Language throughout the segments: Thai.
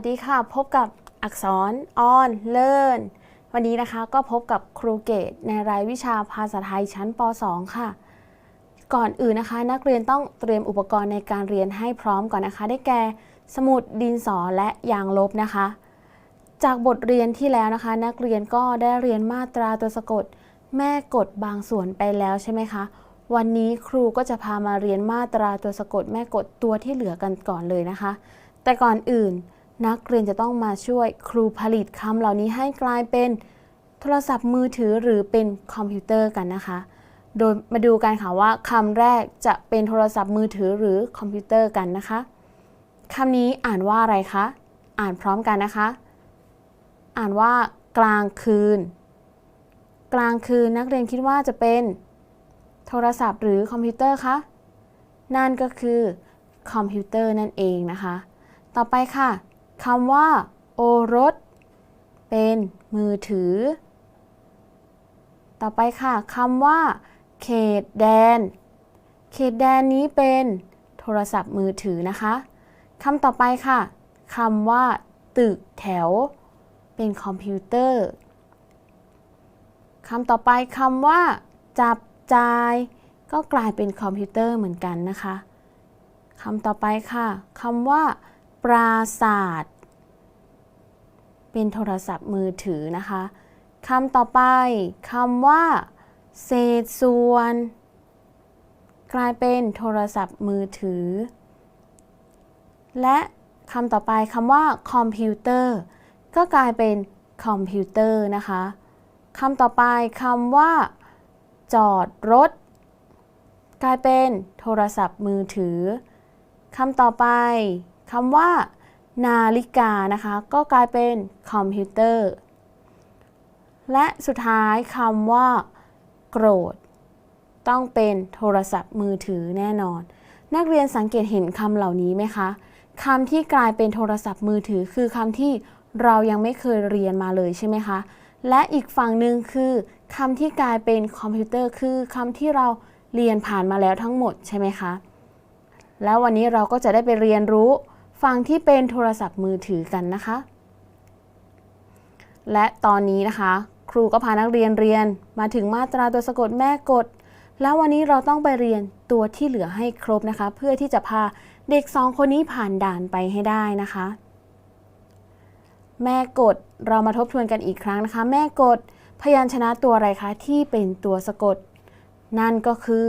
วัสดีค่ะ พบกับอักษรออนเลิร์นวันนี้นะคะก็พบกับครูเกตในรายวิชาภาษาไทยชั้นป .2 ค่ะ ก่อนอื่นนะคะ นักเรียนต้องเตรียมอุปกรณ์ในการเรียนให้พร้อมก่อนนะคะ ได้แก่ สมุดดินสอและยางลบนะคะ จากบทเรียนที่แล้วนะคะ นักเรียนก็ได้เรียนมาตราตัวสะกด แม่กดบางส่วนไปแล้วใช่ไหมคะวันนี้ครูก็จะพามาเรียนมาตราตัวสะกดแม่กดตัวที่เหลือกันก่อนเลยนะคะ แต่ก่อนอื่น นักเรียนจะต้องมาช่วยครูผลิตคำเหล่านี้ให้กลายเป็นโทรศัพท์มือถือหรือเป็นคอมพิวเตอร์กันนะคะ โดยมาดูกันค่ะว่าคำแรกจะเป็นโทรศัพท์มือถือหรือคอมพิวเตอร์กันนะคะคำนี้อ่านว่าอะไรคะ อ่านพร้อมกันนะคะ อ่านว่ากลางคืน กลางคืนนักเรียนคิดว่าจะเป็นโทรศัพท์หรือคอมพิวเตอร์คะ นั่นก็คือคอมพิวเตอร์นั่นเองนะคะ ต่อไปค่ะ คำว่า โอรส เป็นมือถือ ต่อไปค่ะคำว่า เขตแดน เขตแดนนี้เป็นโทรศัพท์มือถือนะคะคำต่อไปค่ะคำว่า ตึกแถว เป็นคอมพิวเตอร์คำต่อไปคำว่า จับจ่าย ก็กลายเป็นคอมพิวเตอร์เหมือนกันนะคะคำต่อไปค่ะคำว่า ปราศาสตร์ เป็นโทรศัพท์มือถือนะคะคำต่อไปคำว่า เศษส่วน กลายเป็นโทรศัพท์มือถือ และคำต่อไปคำว่าคอมพิวเตอร์ก็กลายเป็นคอมพิวเตอร์นะคะคำต่อไปคำว่า จอดรถ กลายเป็นโทรศัพท์มือถือคำต่อไปคำว่า นาฬิกานะคะ ก็กลายเป็นคอมพิวเตอร์ และสุดท้ายคำว่า โกรธ ต้องเป็นโทรศัพท์มือถือแน่นอน นักเรียนสังเกตเห็นคำเหล่านี้ไหมคะคำที่กลายเป็นโทรศัพท์มือถือ คือคำที่เรายังไม่เคยเรียนมาเลยใช่ไหมคะ และอีกฝั่งหนึ่งคือคำที่กลายเป็นคอมพิวเตอร์คือคำที่เราเรียนผ่านมาแล้วทั้งหมดใช่ไหมคะ แล้ววันนี้เราก็จะได้ไปเรียนรู้ ฝั่งที่เป็นโทรศัพท์มือถือกันนะคะ และตอนนี้นะคะ ครูก็พานักเรียนเรียนมาถึงมาตราตัวสะกดแม่กดแล้ววันนี้เราต้องไปเรียนตัวที่เหลือให้ครบนะคะ เพื่อที่จะพาเด็กสองคนนี้ผ่านด่านไปให้ได้นะคะ แม่กดเรามาทบทวนกันอีกครั้งนะคะ แม่กดพยัญชนะตัวอะไรคะที่เป็นตัวสะกด นั่นก็คือ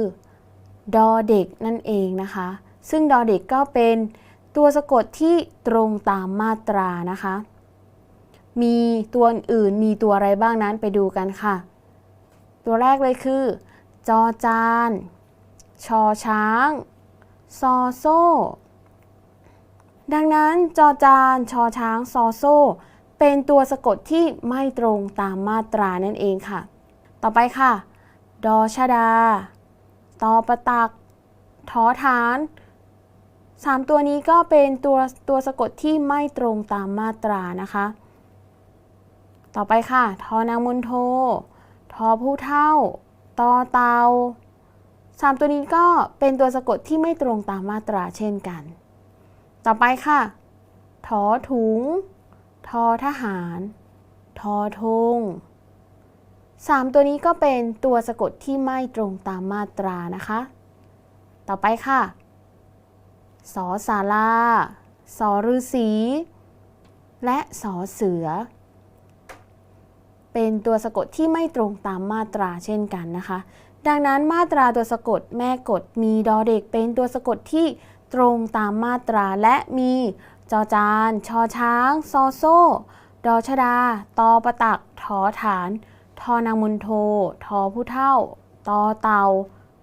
ดอเด็กนั่นเองนะคะ ซึ่งดอเด็กก็เป็น ตัวสะกดที่ตรงตามมาตรานะคะ มีตัวอื่นมีตัวอะไรบ้างนั้นไปดูกันค่ะ ตัวแรกเลยคือ จอจาน ชอช้าง ซอโซ่ ดังนั้นจอจาน ชอช้าง ซอโซ่ เป็นตัวสะกดที่ไม่ตรงตามมาตรานั่นเองค่ะ ต่อไปค่ะ ดอชดา ตอประตัก ทอฐาน สามตัวนี้ก็เป็นตัวตัวสะกดที่ไม่ตรงตามมาตรานะคะ ต่อไปค่ะ ทอนางมนโท ทอผู้เท่า ตอเตาสามตัวนี้ก็เป็นตัวสะกดที่ไม่ตรงตามมาตราเช่นกัน ต่อไปค่ะทอถุง ทอทหาร ทอทงสามตัวนี้ก็เป็นตัวสะกดที่ไม่ตรงตามมาตรานะคะ ต่อไปค่ะ สอสาราสอฤษีและสอเสือ เป็นตัวสะกดที่ไม่ตรงตามมาตราเช่นกันนะคะ ดังนั้นมาตราตัวสะกดแม่กดมีดอเด็ก เป็นตัวสะกดที่ตรงตามมาตราและมีจอจานชอช้าง ซอโซ่ ดอชดา ตอประตักทอฐาน ทอนางมุนโท ทอผู้เท่า ตอเตา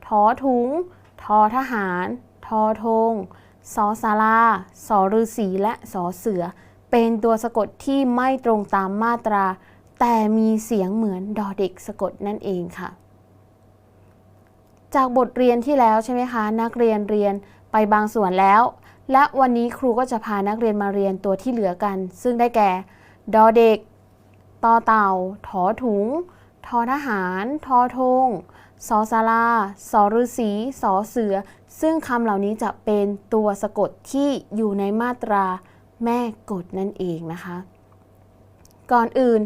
ทอถุง ทอทหาร ทอธง สอสาราสอฤษีและสอเสือ เป็นตัวสะกดที่ไม่ตรงตามมาตรา แต่มีเสียงเหมือนดอเด็กสะกดนั่นเองค่ะ จากบทเรียนที่แล้วใช่ไหมคะ นักเรียนเรียนไปบางส่วนแล้ว และวันนี้ครูก็จะพานักเรียนมาเรียนตัวที่เหลือกัน ซึ่งได้แก่ดอเด็กตอเต่า ถอถุง ทอทหาร ทอธง สอสาราสอฤษีสอเสือ ซึ่งคำเหล่านี้จะเป็นตัวสะกดที่อยู่ในมาตราแม่กฎนั่นเองนะคะ ก่อนอื่น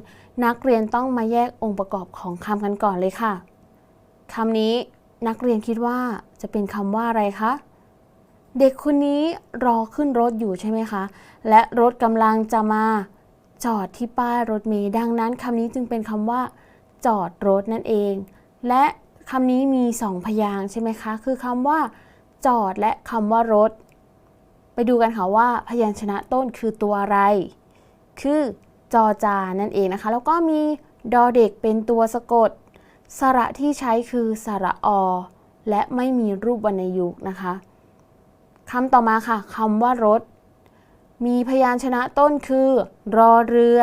นักเรียนต้องมาแยกองค์ประกอบของคำกันก่อนเลยค่ะคำนี้นักเรียนคิดว่าจะเป็นคำว่าอะไรคะ เด็กคนนี้รอขึ้นรถอยู่ใช่ไหมคะ และรถกำลังจะมาจอดที่ป้ายรถเมล์ดังนั้นคำนี้จึงเป็นคำว่า จอดรถนั่นเอง และ คำนี้มีสองพยางค์ใช่ไหมคะ คือคำว่า จอดและคำว่ารถ ไปดูกันค่ะว่าพยัญชนะต้นคือตัวอะไร คือจอจานั่นเองนะคะ แล้วก็มีดอเด็กเป็นตัวสะกด สระที่ใช้คือสระอ และไม่มีรูปวรรณยุกนะคะคำต่อมาค่ะคำว่ารถ มีพยัญชนะต้นคือ รอเรือ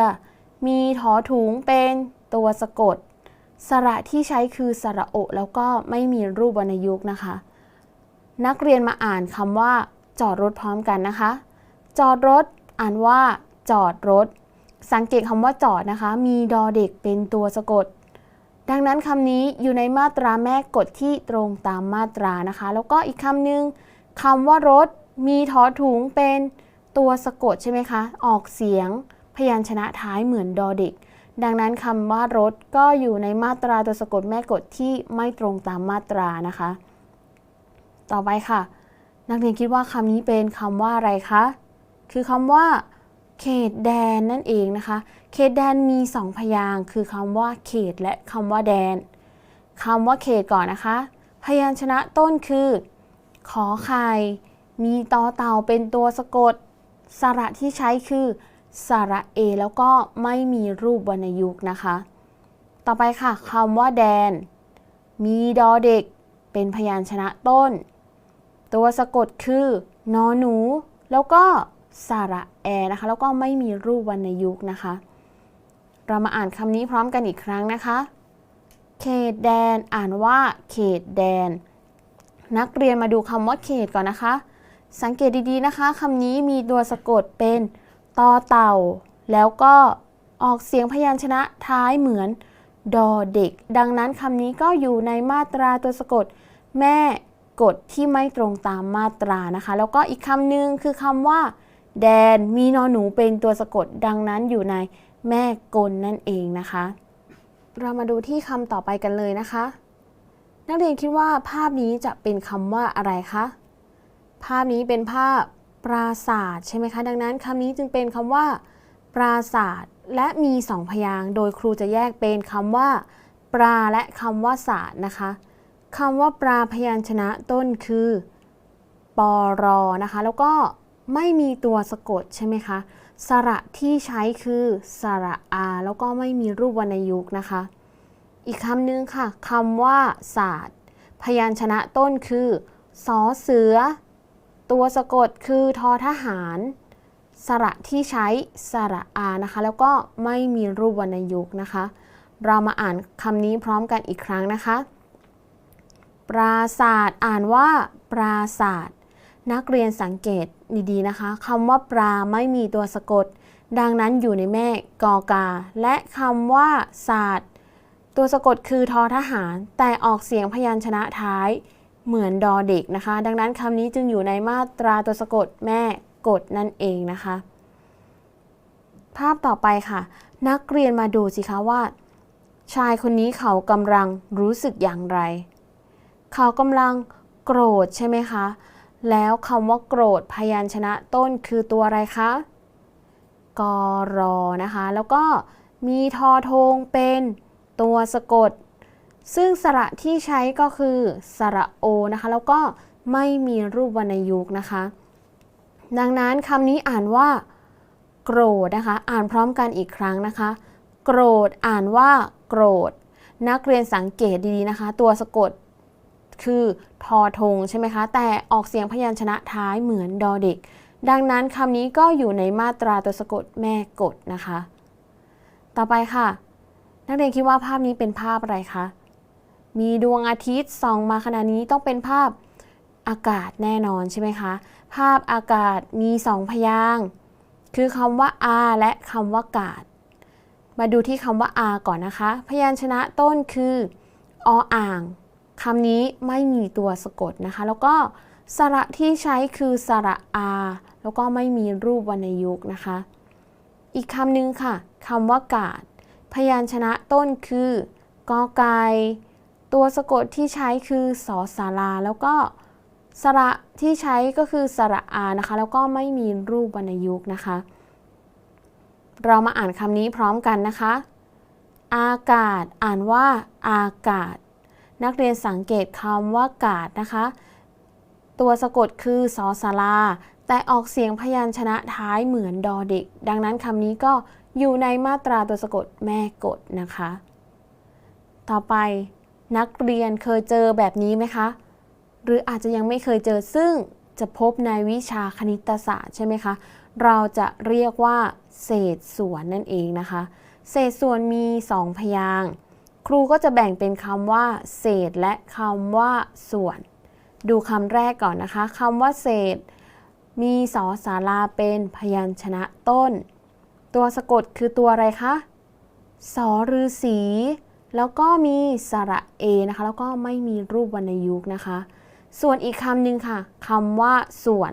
มีถอถุงเป็นตัวสะกด สระที่ใช้คือสระโอแล้วก็ไม่มีรูปวรรณยุกต์นะคะ นักเรียนมาอ่านคำว่า จอดรถพร้อมกันนะคะ จอดรถอ่านว่า จอดรถ สังเกตคำว่าจอดนะคะ มีดอเด็กเป็นตัวสะกด ดังนั้นคำนี้อยู่ในมาตราแม่กฎที่ตรงตามมาตรานะคะ แล้วก็อีกคำหนึ่งคำว่ารถ มีถอถุงเป็นตัวสะกดใช่ไหมคะ ออกเสียง พยัญชนะท้ายเหมือนดอเด็ก ดังนั้นคำว่ารถก็อยู่ในมาตราตัวสะกดแม่กฎที่ไม่ตรงตามมาตรานะคะ ต่อไปค่ะ นักเรียนคิดว่าคำนี้เป็นคำว่าอะไรคะ คือคำว่า เขตแดนนั่นเองนะคะ เขตแดนมีสองพยางค์คือคำว่าเขตและคำว่าแดนคำว่าเขตก่อนนะคะ พยัญชนะต้นคือ ขอไข่มีตอเต่าเป็นตัวสะกด สระที่ใช้คือ สระเอแล้วก็ไม่มีรูปวรรณยุกต์นะคะ ต่อไปค่ะคำว่าแดน มีดอเด็ก เป็นพยัญชนะต้น ตัวสะกดคือนอหนู แล้วก็สระแอนะคะ แล้วก็ไม่มีรูปวรรณยุกต์นะคะ เรามาอ่านคำนี้พร้อมกันอีกครั้งนะคะ เขตแดนอ่านว่า เขตแดน นักเรียนมาดูคำว่าเขตก่อนนะคะ สังเกตดีๆนะคะคำนี้มีตัวสะกดเป็น ตอเต่า แล้วก็ออกเสียงพยัญชนะท้ายเหมือนดอเด็ก ดังนั้นคำนี้ก็อยู่ในมาตราตัวสะกด แม่กฎที่ไม่ตรงตามมาตรานะคะ แล้วก็อีกคำหนึ่งคือคำว่า แดนมีนอหนูเป็นตัวสะกด ดังนั้นอยู่ในแม่กลนั่นเองนะคะ เรามาดูที่คำต่อไปกันเลยนะคะ นักเรียนคิดว่าภาพนี้จะเป็นคำว่าอะไรคะภาพนี้เป็นภาพ ปราศาสตร์ใช่ไหมคะ ดังนั้นคำนี้จึงเป็นคำว่า ปราศาสตร์และมีสองพยางโดยครูจะแยกเป็นคำว่า ปราและคำว่าศาสตร์นะคะคำว่าปราพยัญชนะต้นคือปอรอนะคะ แล้วก็ไม่มีตัวสะกดใช่ไหมคะสระที่ใช้คือสระอา แล้วก็ไม่มีรูปวรรณยุกต์นะคะ อีกคำหนึ่งค่ะคำว่าศาสตร์ พยัญชนะต้นคือสอเสือ ตัวสะกดคือทอทหาร สระที่ใช้สระอานะคะ แล้วก็ไม่มีรูปวรรณยุกต์นะคะ เรามาอ่านคำนี้พร้อมกันอีกครั้งนะคะ ปราศาสตร์อ่านว่า ปราศาสตร์นักเรียนสังเกตดีๆนะคะคำว่าปราไม่มีตัวสะกด ดังนั้นอยู่ในแม่กอกา และคำว่าศาสตร์ ตัวสะกดคือทอทหาร แต่ออกเสียงพยัญชนะท้าย เหมือนดอเด็กนะคะ ดังนั้นคำนี้จึงอยู่ในมาตราตัวสะกดแม่กดนั่นเองนะคะ ภาพต่อไปค่ะ นักเรียนมาดูสิคะว่า ชายคนนี้เขากำลังรู้สึกอย่างไร เขากำลังโกรธใช่ไหมคะ แล้วคำว่าโกรธพยัญชนะต้นคือตัวอะไรคะกรอนะคะ แล้วก็มีทอทงเป็นตัวสะกด ซึ่งสระที่ใช้ก็คือ สระโอนะคะ แล้วก็ไม่มีรูปวรรณยุกนะคะ ดังนั้นคำนี้อ่านว่า โกรธนะคะ อ่านพร้อมกันอีกครั้งนะคะ โกรธอ่านว่า โกรธ นักเรียนสังเกตดีๆนะคะ ตัวสะกดคือทอทงใช่ไหมคะ แต่ออกเสียงพยัญชนะท้ายเหมือนดอเด็ก ดังนั้นคำนี้ก็อยู่ในมาตราตัวสะกดแม่กดนะคะ ต่อไปค่ะ นักเรียนคิดว่าภาพนี้เป็นภาพอะไรคะ มีดวงอาทิตย์ส่องมาขณะนี้ต้องเป็นภาพอากาศแน่นอนใช่ไหมคะ ภาพอากาศมีสองพยางค์คือคำว่าอาและคำว่ากาศ มาดูที่คำว่าอาก่อนนะคะ พยัญชนะต้นคือออ่างคำนี้ไม่มีตัวสะกดนะคะ แล้วก็สระที่ใช้คือสระอาแล้วก็ไม่มีรูปวรรณยุกต์นะคะ อีกคำหนึ่งค่ะคำว่ากาด พยัญชนะต้นคือกอไก่ ตัวสะกดที่ใช้คือสอสาราแล้วก็สระที่ใช้ก็คือสระอานะคะ แล้วก็ไม่มีรูปวรรณยุกต์นะคะ เรามาอ่านคำนี้พร้อมกันนะคะ อากาศอ่านว่า อากาศ นักเรียนสังเกตคำว่ากาดนะคะ ตัวสะกดคือสอสาราแต่ออกเสียงพยัญชนะท้ายเหมือนดอเด็ก ดังนั้นคำนี้ก็อยู่ในมาตราตัวสะกดแม่กดนะคะ ต่อไป นักเรียนเคยเจอแบบนี้ไหมคะ หรืออาจจะยังไม่เคยเจอซึ่งจะพบในวิชาคณิตศาสตร์ใช่ไหมคะ เราจะเรียกว่า เศษส่วนนั่นเองนะคะ เศษส่วนมี 2 พยางค์ครูก็จะแบ่งเป็นคำว่า เศษและคำว่าส่วน ดูคำแรกก่อนนะคะคำว่าเศษ มีสอสาราเป็นพยัญชนะต้น ตัวสะกดคือตัวอะไรคะสอฤาษี แล้วก็มีสระเอนะคะ แล้วก็ไม่มีรูปวรรณยุกต์นะคะ ส่วนอีกคำหนึ่งค่ะคำว่าส่วน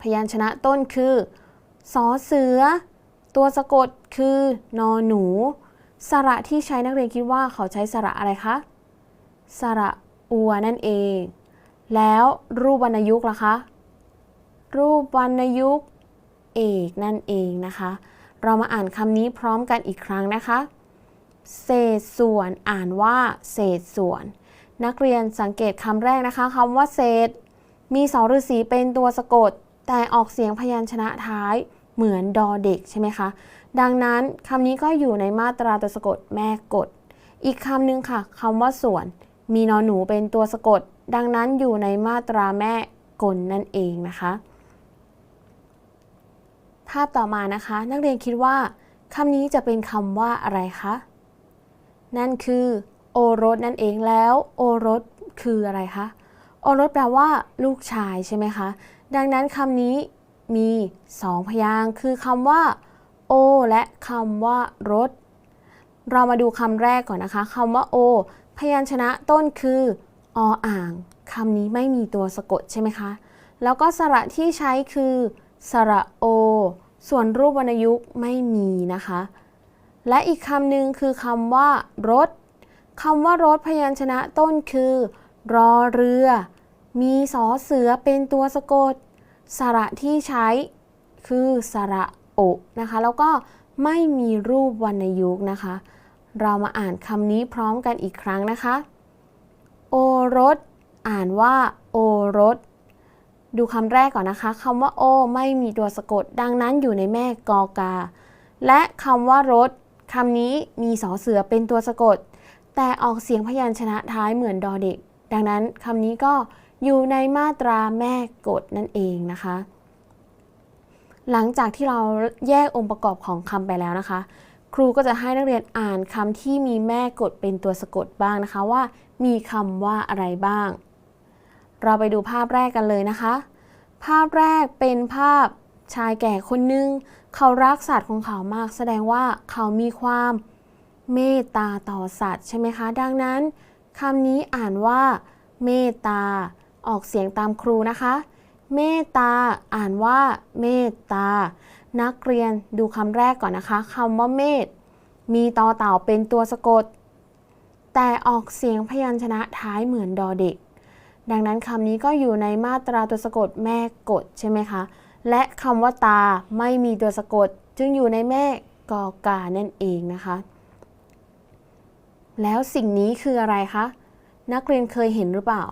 พยัญชนะต้นคือสอเสือ ตัวสะกดคือนอหนู สระที่ใช้นักเรียนคิดว่าเขาใช้สระอะไรคะสระอัวนั่นเอง แล้วรูปวรรณยุกต์ล่ะคะ รูปวรรณยุกต์เอกนั่นเองนะคะ เรามาอ่านคำนี้พร้อมกันอีกครั้งนะคะ เศษส่วนอ่านว่าเศษส่วน นักเรียนสังเกตคำแรกนะคะคำว่าเศษ มีสองฤาษีเป็นตัวสะกด แต่ออกเสียงพยัญชนะท้ายเหมือนดอเด็กใช่ไหมคะ ดังนั้นคำนี้ก็อยู่ในมาตราตัวสะกดแม่กด อีกคำหนึ่งค่ะคำว่าส่วน มีนอนหนูเป็นตัวสะกด ดังนั้นอยู่ในมาตราแม่กลนั่นเองนะคะภาพต่อมานะคะ นักเรียนคิดว่าคำนี้จะเป็นคำว่าอะไรคะ นั่นคือโอรสนั่นเองแล้ว โอรสคืออะไรคะโอรสแปลว่า ลูกชายใช่ไหมคะ ดังนั้นคำนี้มีสองพยางค์คือคำว่า โอ และคำว่ารถเรามาดูคำแรกก่อนนะคะคำว่าโอ พยัญชนะต้นคือออ่างคำนี้ไม่มีตัวสะกดใช่ไหมคะ แล้วก็สระที่ใช้คือ สระโอ ส่วนรูปวรรณยุกต์ไม่มีนะคะ และอีกคำหนึ่งคือคำว่ารถคำว่ารถพยัญชนะต้นคือ รอเรือ มีสอเสือเป็นตัวสะกด สระที่ใช้คือสระโอนะคะ แล้วก็ไม่มีรูปวรรณยุกนะคะ เรามาอ่านคำนี้พร้อมกันอีกครั้งนะคะ โอรส อ่านว่า โอรส ดูคำแรกก่อนนะคะคำว่าโอ ไม่มีตัวสะกด ดังนั้นอยู่ในแม่กอกา และคำว่ารถ คำนี้มีสอเสือเป็นตัวสะกด แต่ออกเสียงพยัญชนะท้ายเหมือนดอเด็ก ดังนั้นคำนี้ก็อยู่ในมาตราแม่กดนั่นเองนะคะ หลังจากที่เราแยกองค์ประกอบของคำไปแล้วนะคะ ครูก็จะให้นักเรียนอ่านคำที่มีแม่กดเป็นตัวสะกดบ้างนะคะว่า มีคำว่าอะไรบ้าง เราไปดูภาพแรกกันเลยนะคะ ภาพแรกเป็นภาพ ชายแก่คนหนึ่งเขารักสัตว์ของเขามาก แสดงว่าเขามีความเมตตาต่อสัตว์ใช่ไหมคะ ดังนั้นคำนี้อ่านว่า เมตตา ออกเสียงตามครูนะคะ เมตตา อ่านว่า เมตตา นักเรียนดูคำแรกก่อนนะคะคำว่าเมต มีตอเต่าเป็นตัวสะกด แต่ออกเสียงพยัญชนะท้ายเหมือนดอเด็ก ดังนั้นคำนี้ก็อยู่ในมาตราตัวสะกดแม่กดใช่ไหมคะ และคำว่าตาไม่มีตัวสะกด จึงอยู่ในแม่กอกานั่นเองนะคะ แล้วสิ่งนี้คืออะไรคะ นักเรียนเคยเห็นหรือเปล่า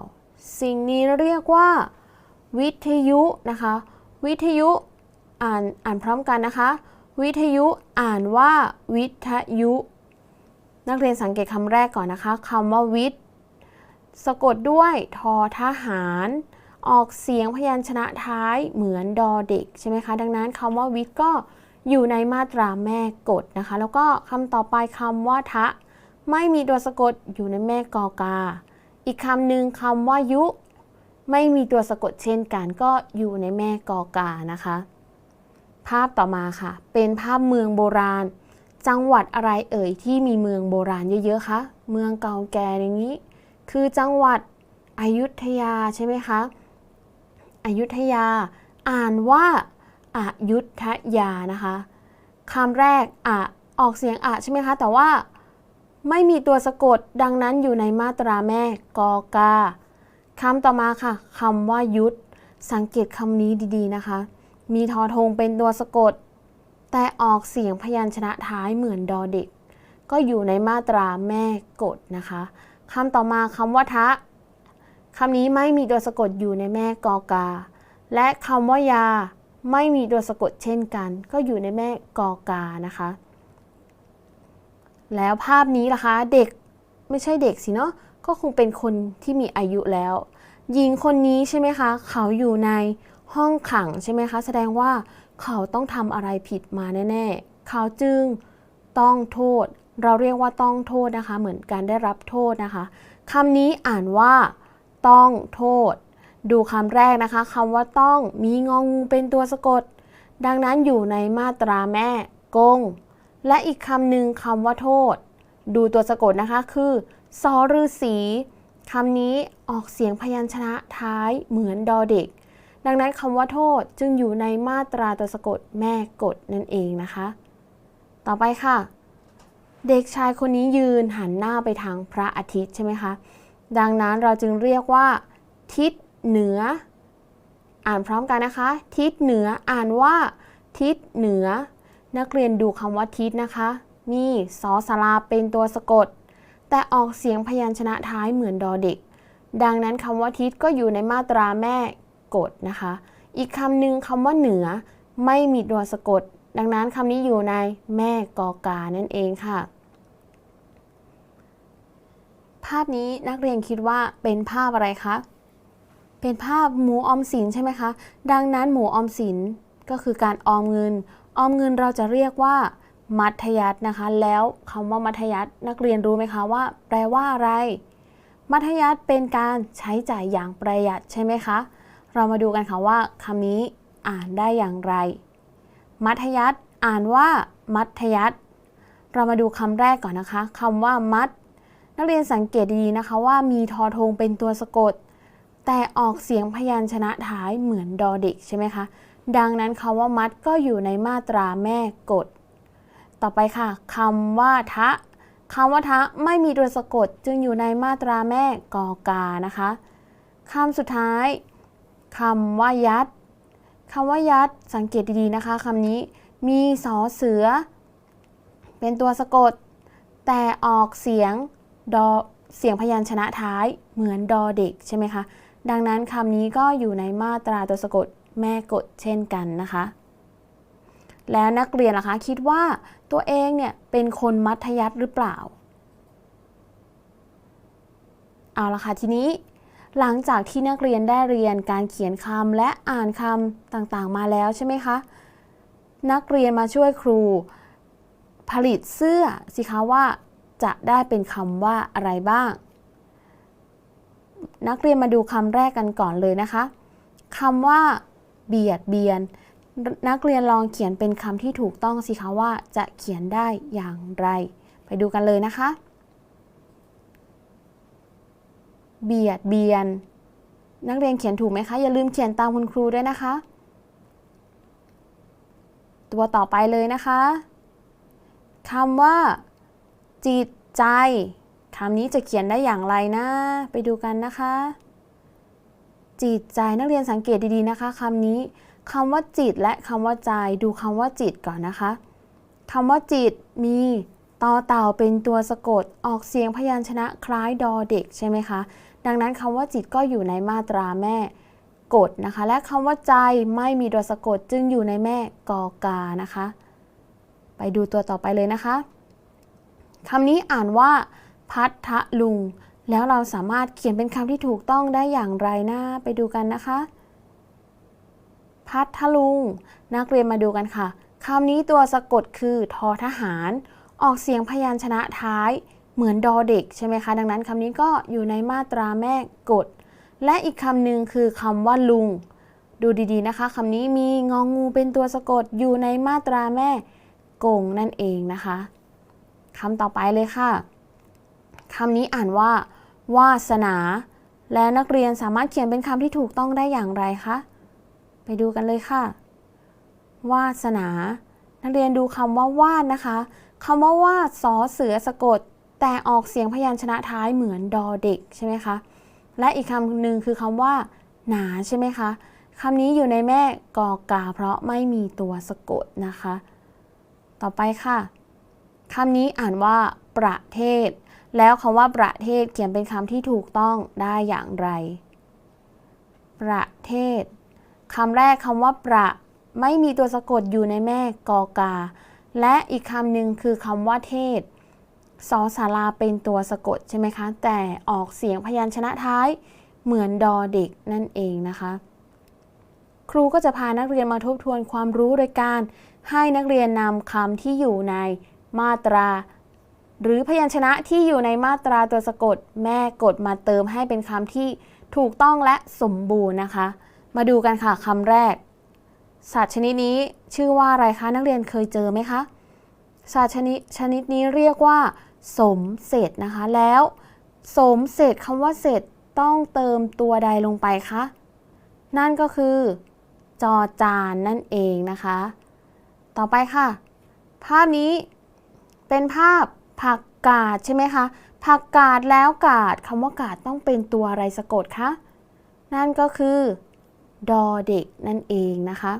สิ่งนี้เรียกว่า วิทยุนะคะ วิทยุอ่านอ่านพร้อมกันนะคะ วิทยุอ่านว่าวิทยุ นักเรียนสังเกตคำแรกก่อนนะคะคำว่าวิทย์สะกดด้วยทอทหาร ออกเสียงพยัญชนะท้ายเหมือนดอเด็กใช่ไหมคะ ดังนั้นคำว่าวิทย์ก็อยู่ในมาตราแม่กดนะคะ แล้วก็คำต่อไปคำว่าทะ ไม่มีตัวสะกดอยู่ในแม่กอกา อีกคำหนึ่งคำว่ายุ ไม่มีตัวสะกดเช่นกันก็อยู่ในแม่กอกานะคะ ภาพต่อมาค่ะ เป็นภาพเมืองโบราณ จังหวัดอะไรเอ่ยที่มีเมืองโบราณเยอะๆคะเมืองเก่าแก่อย่างนี้ คือจังหวัดอยุธยาใช่ไหมคะ อยุธยา อ่านว่าอายุทธยานะคะคำแรกอะออกเสียงอะใช่ไหมคะ แต่ว่าไม่มีตัวสะกดดังนั้นอยู่ในมาตราแม่กอกาคำต่อมาค่ะคำว่ายุทธสังเกตคำนี้ดีๆนะคะ มีทอทงเป็นตัวสะกด แต่ออกเสียงพยัญชนะท้ายเหมือนดอเด็ก ก็อยู่ในมาตราแม่กดนะคะคำต่อมาคำว่าทะ คำนี้ไม่มีตัวสะกดอยู่ในแม่กอกา และคำว่ายาไม่มีตัวสะกดเช่นกัน ก็อยู่ในแม่กอกานะคะ แล้วภาพนี้ล่ะคะเด็กไม่ใช่เด็กสิเนาะก็คงเป็นคนที่มีอายุแล้ว หญิงคนนี้ใช่ไหมคะ เขาอยู่ในห้องขังใช่ไหมคะ แสดงว่าเขาต้องทำอะไรผิดมาแน่ๆ เขาจึงต้องโทษ เราเรียกว่าต้องโทษนะคะ เหมือนการได้รับโทษนะคะคำนี้อ่านว่า ต้องโทษ ดูคำแรกนะคะคำว่าต้องมีงองูเป็นตัวสะกด ดังนั้นอยู่ในมาตราแม่กง และอีกคำหนึ่งคำว่าโทษ ดูตัวสะกดนะคะคือซอรือสีคำนี้ออกเสียงพยัญชนะท้ายเหมือนดอเด็ก ดังนั้นคำว่าโทษจึงอยู่ในมาตราตัวสะกดแม่กดนั่นเองนะคะ ต่อไปค่ะ เด็กชายคนนี้ยืนหันหน้าไปทางพระอาทิตย์ใช่ไหมคะ ดังนั้นเราจึงเรียกว่า ทิศเหนือ อ่านพร้อมกันนะคะ ทิศเหนืออ่านว่า ทิศเหนือ นักเรียนดูคำว่าทิศนะคะ มีสอสลาเป็นตัวสะกด แต่ออกเสียงพยัญชนะท้ายเหมือนดอเด็ก ดังนั้นคำว่าทิศก็อยู่ในมาตราแม่กดนะคะ อีกคำหนึ่งคำว่าเหนือ ไม่มีตัวสะกด ดังนั้นคำนี้อยู่ในแม่กอกานั่นเองค่ะาพนี้นักเรียนคิดว่าเป็นภาพอะไรคะ เป็นภาพหมูออมสินใช่ไหมคะ ดังนั้นหมูออมสินก็คือการออมเงิน ออมเงินเราจะเรียกว่า มัธยัตินะคะ แล้วคำว่ามัธยัตินักเรียนรู้ไหมคะว่า แปลว่าอะไร มัธยัติเป็นการใช้จ่ายอย่างประหยัดใช่ไหมคะ เรามาดูกันค่ะว่าคำนี้อ่านได้อย่างไร มัธยัติอ่านว่า มัธยัติเรามาดูคำแรกก่อนนะคะคำว่ามัด นักเรียนสังเกตดีๆนะคะว่ามีทอทงเป็นตัวสะกด แต่ออกเสียงพยัญชนะท้ายเหมือนดอเด็กใช่ไหมคะ ดังนั้นคำว่ามัดก็อยู่ในมาตราแม่กดต่อไปค่ะคำว่าทะคำว่าทะไม่มีตัวสะกดจึงอยู่ในมาตราแม่กอกานะคะคำสุดท้ายคำว่ายัดคำว่ายัดสังเกตดีๆนะคะคำนี้มีสอเสือ เป็นตัวสะกด แต่ออกเสียง ดอเสียงพยัญชนะท้ายเหมือนดอเด็กใช่ไหมคะ ดังนั้นคำนี้ก็อยู่ในมาตราตัวสะกดแม่กดเช่นกันนะคะ แล้วนักเรียนล่ะคะคิดว่าตัวเองเนี่ยเป็นคนมัธยัติหรือเปล่า เอาละค่ะทีนี้หลังจากที่นักเรียนได้เรียนการเขียนคำและอ่านคำต่างๆ มาแล้วใช่ไหมคะ นักเรียนมาช่วยครูผลิตเสื้อสิคะว่า จะได้เป็นคำว่าอะไรบ้าง นักเรียนมาดูคำแรกกันก่อนเลยนะคะคำว่า เบียดเบียน นักเรียนลองเขียนเป็นคำที่ถูกต้องสิคะว่าจะเขียนได้อย่างไร ไปดูกันเลยนะคะ เบียดเบียน นักเรียนเขียนถูกไหมคะ อย่าลืมเขียนตามคุณครูด้วยนะคะ ตัวต่อไปเลยนะคะคำว่า จิตใจคำนี้จะเขียนได้อย่างไรนะ ไปดูกันนะคะ จิตใจนักเรียนสังเกตดีๆนะคะคำนี้คำว่าจิตและคำว่าใจ ดูคำว่าจิตก่อนนะคะคำว่าจิตมีต่อเต่าเป็นตัวสะกดออกเสียงพยัญชนะคล้ายดอเด็กใช่ไหมคะ ดังนั้นคำว่าจิตก็อยู่ในมาตราแม่กดนะคะ และคำว่าใจไม่มีตัวสะกดจึงอยู่ในแม่กอกานะคะ ไปดูตัวต่อไปเลยนะคะ คำนี้อ่านว่า พัทะลุง แล้วเราสามารถเขียนเป็นคำที่ถูกต้องได้อย่างไรนะ ไปดูกันนะคะ พัทลุง นักเรียนมาดูกันค่ะคำนี้ตัวสะกดคือทอทหาร ออกเสียงพยัญชนะท้าย เหมือนดอเด็กใช่ไหมคะ ดังนั้นคำนี้ก็อยู่ในมาตราแม่กดและอีกคำหนึ่งคือคำว่าลุง ดูดีๆนะคะคำนี้มีงองูเป็นตัวสะกดอยู่ในมาตราแม่กงนั่นเองนะคะ คำต่อไปเลยค่ะคำนี้อ่านว่า วาสนา และนักเรียนสามารถเขียนเป็นคำที่ถูกต้องได้อย่างไรคะ ไปดูกันเลยค่ะ วาสนา นักเรียนดูคำว่าวาดนะคะคำว่าวาดสอเสือสะกด แต่ออกเสียงพยัญชนะท้ายเหมือนดอเด็กใช่ไหมคะ และอีกคำหนึ่งคือคำว่า หนาใช่ไหมคะคำนี้อยู่ในแม่กอกาเพราะไม่มีตัวสะกดนะคะ ต่อไปค่ะ คำนี้อ่านว่าประเทศ แล้วคำว่าประเทศเขียนเป็นคำที่ถูกต้องได้อย่างไร ประเทศคำแรกคำว่าประไม่มีตัวสะกดอยู่ในแม่กอกา และอีกคำหนึ่งคือคำว่าเทศสอสาราเป็นตัวสะกดใช่ไหมคะ แต่ออกเสียงพยัญชนะท้ายเหมือนดอเด็กนั่นเองนะคะ ครูก็จะพานักเรียนมาทบทวนความรู้โดยการให้นักเรียนนำคำที่อยู่ใน มาตรา หรือพยัญชนะที่อยู่ในมาตราตัวสะกด แม่กดมาเติมให้เป็นคำที่ถูกต้องและสมบูรณ์นะคะ มาดูกันค่ะคำแรก สัตว์ชนิดนี้ชื่อว่าอะไรคะนักเรียนเคยเจอไหมคะ สัตว์ชนิดชนิดนี้เรียกว่า สมเสร็จนะคะ แล้ว สมเสร็จคำว่าเสร็จต้องเติมตัวใดลงไปคะ นั่นก็คือจอจานนั่นเองนะคะ ต่อไปค่ะ ภาพนี้ เป็นภาพผักกาดใช่ไหมคะผักกาดแล้วกาดคำว่ากาดต้องเป็นตัวอะไรสะกดคะนั่นก็คือดอเด็กนั่นเองนะคะ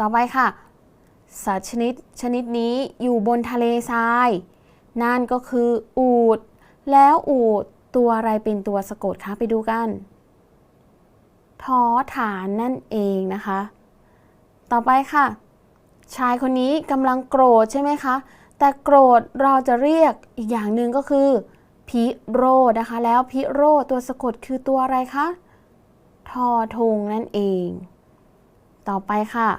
ต่อไปค่ะ สัตว์ชนิดชนิดนี้อยู่บนทะเลทราย นั่นก็คืออูด แล้วอูดตัวอะไรเป็นตัวสะกดคะไปดูกันทอฐานนั่นเองนะคะ ต่อไปค่ะ ชายคนนี้กำลังโกรธใช่ไหมคะ แต่โกรธเราจะเรียกอีกอย่างหนึ่งก็คือพิโรนะคะ แล้วพิโรตัวสะกดคือตัวอะไรคะทอทงนั่นเอง ต่อไปค่ะ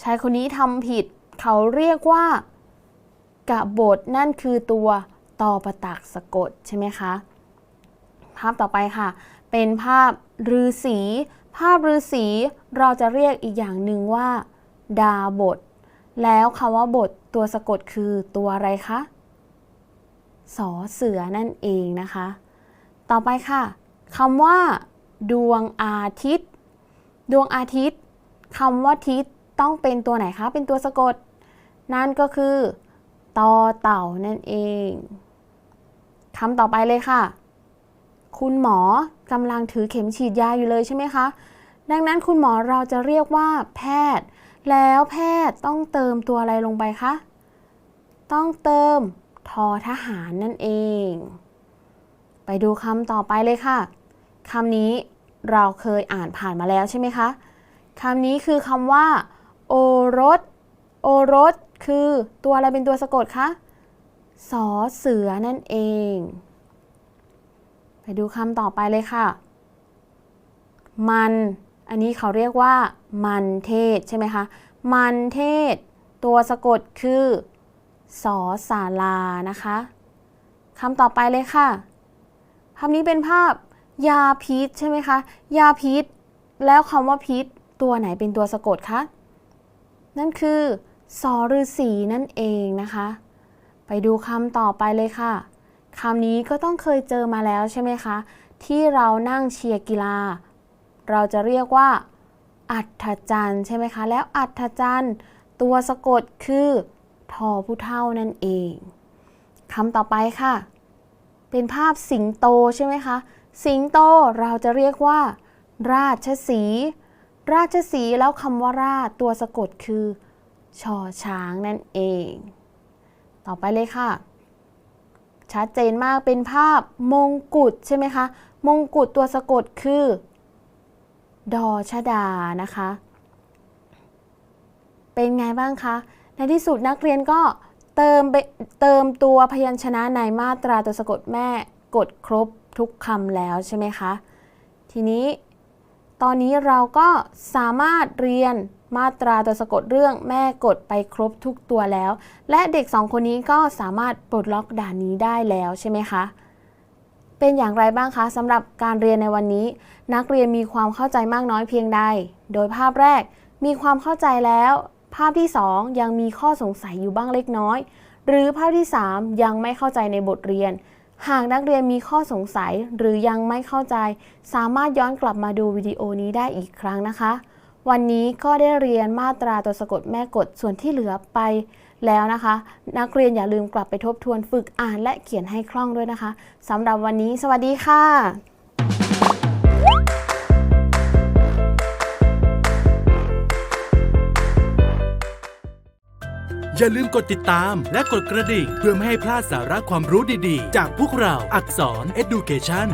ชายคนนี้ทำผิด เขาเรียกว่ากะบฏนั่นคือตัวตอประตักสะกดใช่ไหมคะ ภาพต่อไปค่ะ เป็นภาพฤาษีภาพฤาษีเราจะเรียกอีกอย่างหนึ่งว่า ดาบท แล้วคำว่าบท ตัวสะกดคือตัวอะไรคะสอเสือนั่นเองนะคะ ต่อไปค่ะคำว่า ดวงอาทิตย์ ดวงอาทิตย์คำว่าทิศต้องเป็นตัวไหนคะ เป็นตัวสะกด นั่นก็คือตอเต่านั่นเองคำต่อไปเลยค่ะ คุณหมอกำลังถือเข็มฉีดยาอยู่เลยใช่ไหมคะ ดังนั้นคุณหมอเราจะเรียกว่าแพทย์ แล้วแพทย์ต้องเติมตัวอะไรลงไปคะ ต้องเติมทอทหารนั่นเอง ไปดูคำต่อไปเลยค่ะคำนี้เราเคยอ่านผ่านมาแล้วใช่ไหมคะคำนี้คือคำว่า โอรส โอรส คือตัวอะไรเป็นตัวสะกดคะสอเสือนั่นเอง ไปดูคำต่อไปเลยค่ะ มัน อันนี้เขาเรียกว่ามันเทศใช่ไหมคะ มันเทศ ตัวสะกดคือสอสาลานะคะคำต่อไปเลยค่ะ ภาพนี้เป็นภาพยาพิษใช่ไหมคะ ยาพิษ แล้วคำว่าพิษ ตัวไหนเป็นตัวสะกดคะ นั่นคือสอฤษีนั่นเองนะคะ ไปดูคำต่อไปเลยค่ะคำนี้ก็ต้องเคยเจอมาแล้วใช่ไหมคะ ที่เรานั่งเชียร์กีฬา เราจะเรียกว่า อัฐจันทร์ใช่ไหมคะ แล้วอัฐจันทร์ตัวสะกดคือทอผู้เท่านั่นเองคำต่อไปค่ะ เป็นภาพสิงโตใช่ไหมคะ สิงโตเราจะเรียกว่า ราชสี ราชสีแล้วคำว่าราชตัวสะกดคือชอช้างนั่นเอง ต่อไปเลยค่ะ ชัดเจนมากเป็นภาพมงกุฎใช่ไหมคะ มงกุฎตัวสะกดคือ ดอชดานะคะ เป็นไงบ้างคะ ในที่สุดนักเรียนก็เติมเติมตัวพยัญชนะในมาตราตัวสะกดแม่กดครบทุกคำแล้วใช่ไหมคะ ทีนี้ตอนนี้เราก็สามารถเรียนมาตราตัวสะกดเรื่องแม่กดไปครบทุกตัวแล้ว และเด็กสองคนนี้ก็สามารถปลดล็อกด่านนี้ได้แล้วใช่ไหมคะ เป็นอย่างไรบ้างคะสำหรับการเรียนในวันนี้ นักเรียนมีความเข้าใจมากน้อยเพียงใด โดยภาพแรกมีความเข้าใจแล้ว ภาพที่ 2 ยังมีข้อสงสัยอยู่บ้างเล็กน้อย หรือภาพที่ 3 ยังไม่เข้าใจในบทเรียน หากนักเรียนมีข้อสงสัยหรือยังไม่เข้าใจ สามารถย้อนกลับมาดูวิดีโอนี้ได้อีกครั้งนะคะ วันนี้ก็ได้เรียนมาตราตัวสะกดแม่กฎส่วนที่เหลือไป แล้วนะคะ นักเรียนอย่าลืมกลับไปทบทวนฝึกอ่านและเขียนให้คล่องด้วยนะคะสำหรับวันนี้ สวัสดีค่ะอย่าลืมกดติดตามและกดกระดิ่ง เพื่อไม่ให้พลาดสาระความรู้ดีๆ จากพวกเราอักษร Education